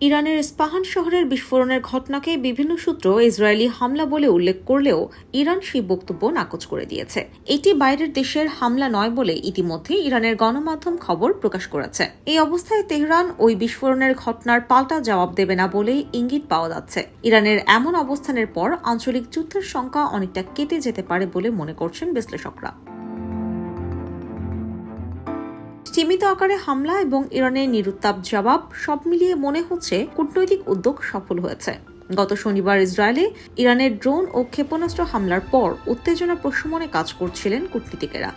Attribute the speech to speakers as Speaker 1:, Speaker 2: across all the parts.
Speaker 1: ইরানের স্পাহান শহরের বিস্ফোরণের ঘটনাকে বিভিন্ন সূত্র ইসরায়েলি হামলা বলে উল্লেখ করলেও ইরান সেই বক্তব্য নাকচ করে দিয়েছে। এটি বাইরের দেশের হামলা নয় বলে ইতিমধ্যে ইরানের গণমাধ্যম খবর প্রকাশ করেছে। এই অবস্থায় তেহরান ওই বিস্ফোরণের ঘটনার পাল্টা জবাব দেবে না বলেই ইঙ্গিত পাওয়া যাচ্ছে। ইরানের এমন অবস্থানের পর আঞ্চলিক যুদ্ধের সংখ্যা অনেকটা কেটে যেতে পারে বলে মনে করছেন বিশ্লেষকরা। সীমিত আকারে হামলা এবং ইরানের নিরুত্তাপ জবাব সব মিলিয়ে মনে হচ্ছে কূটনৈতিক উদ্যোগ সফল হয়েছে। গত শনিবার ইসরায়েলে ইরানের ড্রোন ও ক্ষেপণাস্ত্র হামলার পর উত্তেজনা প্রশমনে কাজ করছিলেন কূটনীতিকেরা।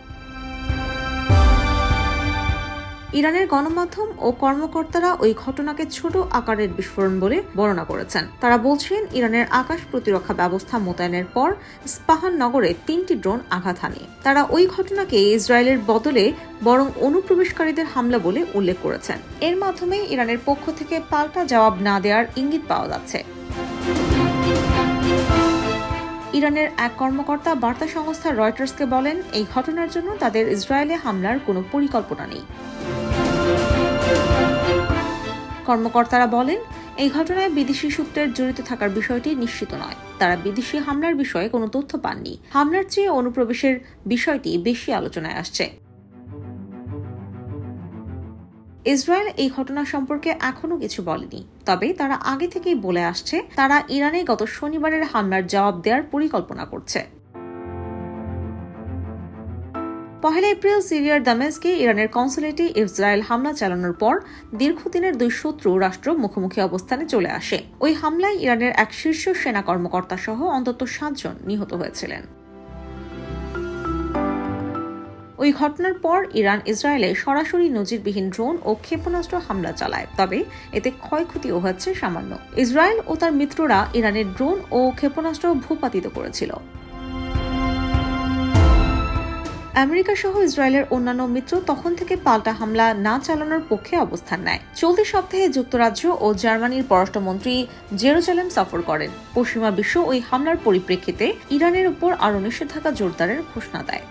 Speaker 1: ইরানের গণমাধ্যম ও কর্মকর্তারা ওই ঘটনাকে ছোট আকারের বিস্ফোরণ বলে বর্ণনা করেছেন। তারা বলছেন, ইরানের আকাশ প্রতিরক্ষা ব্যবস্থা মোতায়েনের পর স্পাহান নগরে তিনটি ড্রোন আঘাত হানে। তারা ওই ঘটনাকে ইসরায়েলের বদলে বরং অনুপ্রবেশকারীদের হামলা বলে উল্লেখ করেছেন। এর মাধ্যমে ইরানের পক্ষ থেকে পাল্টা জবাব না দেওয়ার ইঙ্গিত পাওয়া যাচ্ছে। ইরানের এক কর্মকর্তা বার্তা সংস্থা রয়টার্সকে বলেন, এই ঘটনার জন্য তাদের ইসরায়েলে হামলার কোনো পরিকল্পনা নেই। কর্মকর্তারা বলেন, এই ঘটনায় বিদেশি সূত্রের জড়িত থাকার বিষয়টি নিশ্চিত নয়। তারা বিদেশি হামলার বিষয়ে কোনো তথ্য পাননি। হামলার চেয়ে অনুপ্রবেশের বিষয়টি বেশি আলোচনায় আসছে। ইসরায়েল এই ঘটনা সম্পর্কে এখনও কিছু বলেনি। তবে তারা আগে থেকেই বলে আসছে, তারা ইরানে গত শনিবারের হামলার জবাব দেওয়ার পরিকল্পনা করছে। পহেলা এপ্রিল সিরিয়ার দামেস্কে ইরানের কনসুলেটে ইসরায়েল হামলা চালানোর পর দীর্ঘদিনের দুই শত্রু রাষ্ট্র মুখোমুখি অবস্থানে চলে আসে। ওই হামলায় ইরানের এক শীর্ষ সেনা কর্মকর্তা সহ অন্তত সাতজন নিহত হয়েছিলেন। ওই ঘটনার পর ইরান ইসরায়েলে সরাসরি নজিরবিহীন ড্রোন ও ক্ষেপণাস্ত্র হামলা চালায়, তবে এতে ক্ষয়ক্ষতিও হচ্ছে সামান্য। ইসরায়েল ও তার মিত্ররা ইরানের ড্রোন ও ক্ষেপণাস্ত্র ভূপাতিত করেছিল। আমেরিকা সহ ইসরায়েলের অন্যান্য মিত্র তখন থেকে পাল্টা হামলা না চালানোর পক্ষে অবস্থান নেয়। চলতি সপ্তাহে যুক্তরাজ্য ও জার্মানির পররাষ্ট্রমন্ত্রী জেরুজালেম সফর করেন। পশ্চিমা বিশ্ব ওই হামলার পরিপ্রেক্ষিতে ইরানের উপর আরও নিষেধাজ্ঞা জোরদারের ঘোষণা দেয়।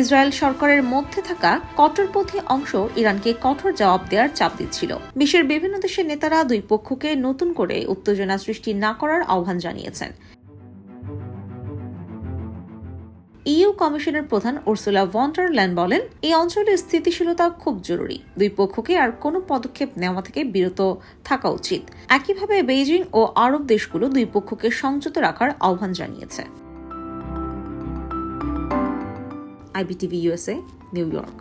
Speaker 1: ইসরায়েল সরকারের মধ্যে থাকা কট্টরপন্থী অংশ ইরানকে কঠোর জবাব দেওয়ার চাপ দিচ্ছিল। বিশ্বের বিভিন্ন দেশের নেতারা দুই পক্ষকে নতুন করে উত্তেজনা সৃষ্টি না করার আহ্বান জানিয়েছেন। ইউ কমিশনের প্রধান ওরসুলা ভন্টার ল্যান্ড বলেন, এই অঞ্চলে স্থিতিশীলতা খুব জরুরি। দুই পক্ষকে আর কোনো পদক্ষেপ নেওয়া থেকে বিরত থাকা উচিত। একইভাবে বেইজিং ও আরব দেশগুলো দুই পক্ষকে সংযত রাখার আহ্বান জানিয়েছে। IBTV USA New York.